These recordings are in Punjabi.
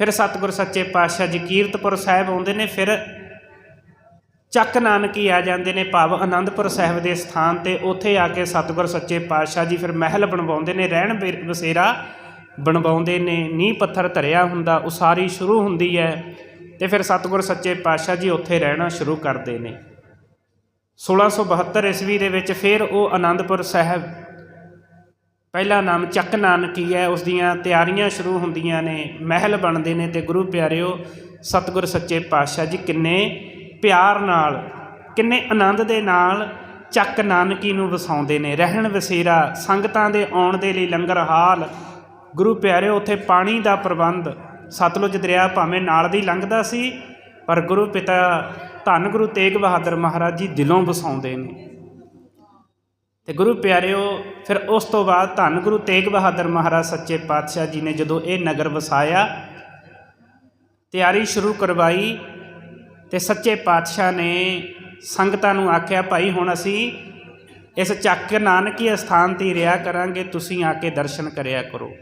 ਫਿਰ ਸਤਿਗੁਰ ਸੱਚੇ ਪਾਤਸ਼ਾਹ ਜੀ ਕੀਰਤਪੁਰ ਸਾਹਿਬ ਆਉਂਦੇ ਨੇ, ਫਿਰ ਚੱਕ ਨਾਨਕੀ ਆ ਜਾਂਦੇ ਨੇ ਭਾਵ ਆਨੰਦਪੁਰ ਸਾਹਿਬ ਦੇ ਸਥਾਨ ਤੇ, ਉੱਥੇ ਆ ਕੇ ਸਤਿਗੁਰ ਸੱਚੇ ਪਾਤਸ਼ਾਹ ਜੀ ਫਿਰ ਮਹਿਲ ਬਣਵਾਉਂਦੇ ਨੇ, ਰਹਿਣ ਬੇ- ਬਸੇਰਾ ਬਣਵਾਉਂਦੇ ਨੇ, ਨੀਂਹ ਪੱਥਰ ਧਰਿਆ ਹੁੰਦਾ, ਉਸਾਰੀ ਸ਼ੁਰੂ ਹੁੰਦੀ ਹੈ ਤੇ ਫਿਰ ਸਤਿਗੁਰ ਸੱਚੇ ਪਾਤਸ਼ਾਹ ਜੀ ਉੱਥੇ ਰਹਿਣਾ ਸ਼ੁਰੂ ਕਰਦੇ ਨੇ। 1672 ਈਸਵੀ ਦੇ ਵਿੱਚ ਫਿਰ ਉਹ ਆਨੰਦਪੁਰ ਸਾਹਿਬ ਪਹਿਲਾ ਨਾਮ ਚੱਕ ਨਾਨਕੀ ਹੈ ਉਸ ਦੀਆਂ ਤਿਆਰੀਆਂ ਸ਼ੁਰੂ ਹੁੰਦੀਆਂ ਨੇ, ਮਹਿਲ ਬਣਦੇ ਨੇ ਤੇ ਗੁਰੂ ਪਿਆਰਿਓ, ਸਤਿਗੁਰ ਸੱਚੇ ਪਾਤਸ਼ਾਹ ਜੀ, ਕਿੰਨੇ ਪਿਆਰ ਨਾਲ, ਕਿੰਨੇ ਆਨੰਦ ਦੇ ਨਾਲ ਚੱਕ ਨਾਨਕੀ ਨੂੰ ਵਸਾਉਂਦੇ ਨੇ। ਰਹਿਣ ਵਸੇਰਾ, ਸੰਗਤਾਂ ਦੇ ਆਉਣ ਦੇ ਲਈ ਲੰਗਰ ਹਾਲ, ਗੁਰੂ ਪਿਆਰਿਓ, ਉੱਥੇ ਪਾਣੀ ਦਾ ਪ੍ਰਬੰਧ, ਸਤਲੁਜ ਦਰਿਆ ਭਾਵੇਂ ਨਾਲ ਦੀ ਲੰਘਦਾ ਸੀ, ਪਰ ਗੁਰੂ ਪਿਤਾ ਧੰਨ ਗੁਰੂ ਤੇਗ ਬਹਾਦਰ ਮਹਾਰਾਜ ਜੀ ਦਿਲੋਂ ਵਸਾਉਂਦੇ ਨੇ। ਤੇ ਗੁਰੂ ਪਿਆਰਿਓ, ਫਿਰ ਉਸ ਤੋਂ ਬਾਅਦ ਧੰਨ ਗੁਰੂ ਤੇਗ ਬਹਾਦਰ ਮਹਾਰਾਜ ਸੱਚੇ ਪਾਤਸ਼ਾਹ ਜੀ ਨੇ ਜਦੋਂ ਇਹ ਨਗਰ ਵਸਾਇਆ, ਤਿਆਰੀ ਸ਼ੁਰੂ ਕਰਵਾਈ ਤੇ ਸੱਚੇ ਪਾਤਸ਼ਾਹ ਨੇ ਸੰਗਤਾਂ ਨੂੰ ਆਖਿਆ, ਭਾਈ, ਹੁਣ ਅਸੀਂ ਇਸ ਚੱਕ ਨਾਨਕੀ ਅਸਥਾਨ ਤੇ ਰਿਹਾ ਕਰਾਂਗੇ, ਤੁਸੀਂ ਆ ਕੇ ਦਰਸ਼ਨ ਕਰਿਆ ਕਰੋ।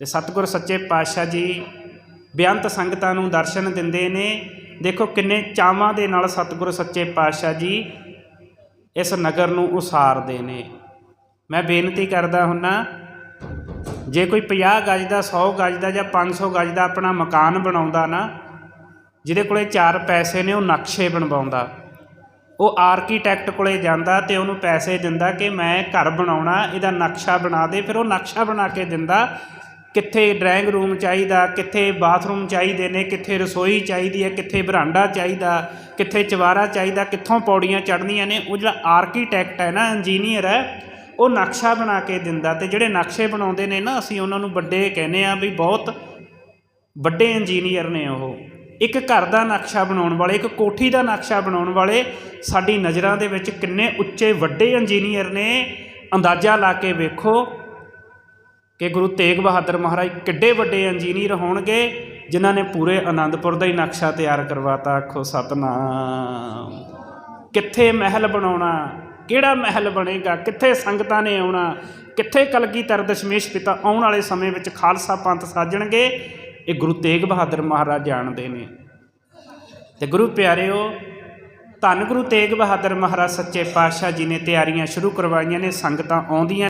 ਤੇ ਸਤਿਗੁਰ ਸੱਚੇ ਪਾਤਸ਼ਾਹ ਜੀ ਬੇਅੰਤ ਸੰਗਤਾਂ ਨੂੰ ਦਰਸ਼ਨ ਦਿੰਦੇ ਨੇ। ਦੇਖੋ ਕਿੰਨੇ ਚਾਵਾਂ ਦੇ ਨਾਲ ਸਤਿਗੁਰ ਸੱਚੇ ਪਾਤਸ਼ਾਹ ਜੀ ਇਸ ਨਗਰ ਨੂੰ ਉਸਾਰਦੇ ਨੇ। ਮੈਂ ਬੇਨਤੀ ਕਰਦਾ ਹੁੰਨਾ, ਜੇ ਕੋਈ 50 ਗਜ ਦਾ 100 ਗਜ ਦਾ ਜਾਂ 500 ਗਜ ਦਾ ਆਪਣਾ ਮਕਾਨ ਬਣਾਉਂਦਾ ਨਾ, ਜਿਹਦੇ ਕੋਲੇ ਚਾਰ ਪੈਸੇ ਨੇ, ਉਹ ਨਕਸ਼ੇ ਬਣਵਾਉਂਦਾ। ਉਹ ਆਰਕੀਟੈਕਟ ਕੋਲੇ ਜਾਂਦਾ ਤੇ ਉਹਨੂੰ ਪੈਸੇ ਦਿੰਦਾ ਕਿ ਮੈਂ ਘਰ ਬਣਾਉਣਾ, ਇਹਦਾ ਨਕਸ਼ਾ ਬਣਾ ਦੇ, ਫਿਰ ਉਹ ਨਕਸ਼ਾ ਬਣਾ ਕੇ ਦਿੰਦਾ ਕਿੱਥੇ ਡਰਾਇੰਗ ਰੂਮ ਚਾਹੀਦਾ, ਕਿੱਥੇ ਬਾਥਰੂਮ ਚਾਹੀਦੇ ਨੇ, ਕਿੱਥੇ ਰਸੋਈ ਚਾਹੀਦੀ ਹੈ, ਕਿੱਥੇ ਬਰਾਂਡਾ ਚਾਹੀਦਾ, ਕਿੱਥੇ ਚਵਾਰਾ ਚਾਹੀਦਾ, ਕਿੱਥੋਂ ਪੌੜੀਆਂ ਚੜ੍ਹਨੀਆਂ ਨੇ, ਉਹ ਜਿਹੜਾ ਆਰਕੀਟੈਕਟ ਹੈ ਨਾ ਇੰਜੀਨੀਅਰ ਹੈ, ਉਹ ਨਕਸ਼ਾ ਬਣਾ ਕੇ ਦਿੰਦਾ ਤੇ ਜਿਹੜੇ ਨਕਸ਼ੇ ਬਣਾਉਂਦੇ ਨੇ ਨਾ, ਅਸੀਂ ਉਹਨਾਂ ਨੂੰ ਵੱਡੇ ਕਹਿੰਦੇ ਆ ਵੀ ਬਹੁਤ ਵੱਡੇ ਇੰਜੀਨੀਅਰ ਨੇ ਉਹ। ਇੱਕ ਘਰ ਦਾ ਨਕਸ਼ਾ ਬਣਾਉਣ ਵਾਲੇ, ਇੱਕ ਕੋਠੀ ਦਾ ਨਕਸ਼ਾ ਬਣਾਉਣ ਵਾਲੇ, ਸਾਡੀ ਨਜ਼ਰਾਂ ਦੇ ਵਿੱਚ ਕਿੰਨੇ ਉੱਚੇ ਵੱਡੇ ਇੰਜੀਨੀਅਰ ਨੇ, ਅੰਦਾਜ਼ਾ ਲਾ ਕੇ ਵੇਖੋ ਕਿ ਗੁਰੂ ਤੇਗ ਬਹਾਦਰ ਮਹਾਰਾਜ ਕਿੱਡੇ ਵੱਡੇ ਇੰਜੀਨੀਅਰ ਹੋਣਗੇ, ਜਿਨ੍ਹਾਂ ਨੇ ਪੂਰੇ ਆਨੰਦਪੁਰ ਦਾ ਹੀ ਨਕਸ਼ਾ ਤਿਆਰ ਕਰਵਾਤਾ। ਆਖੋ ਸਤਨਾਮ। ਕਿੱਥੇ ਮਹਿਲ ਬਣਾਉਣਾ? ਕਿਹੜਾ ਮਹਿਲ ਬਣੇਗਾ? ਕਿੱਥੇ ਸੰਗਤਾਂ ਨੇ ਆਉਣਾ? ਕਿੱਥੇ ਕਲਗੀਧਰ ਦਸ਼ਮੇਸ਼ ਪਿਤਾ ਆਉਣ ਵਾਲੇ ਸਮੇਂ ਵਿੱਚ ਖਾਲਸਾ ਪੰਥ ਸਾਜਣਗੇ? ਇਹ ਗੁਰੂ ਤੇਗ ਬਹਾਦਰ ਮਹਾਰਾਜ ਜਾਣਦੇ ਨੇ। ਤੇ ਗੁਰੂ ਪਿਆਰਿਓ, ਧੰਨ ਗੁਰੂ ਤੇਗ ਬਹਾਦਰ ਮਹਾਰਾਜ, ਸੱਚੇ ਪਾਤਸ਼ਾਹ ਜੀ ਨੇ ਤਿਆਰੀਆਂ ਸ਼ੁਰੂ ਕਰਵਾਈਆਂ ਨੇ, ਸੰਗਤਾਂ ਆਉਂਦੀਆਂ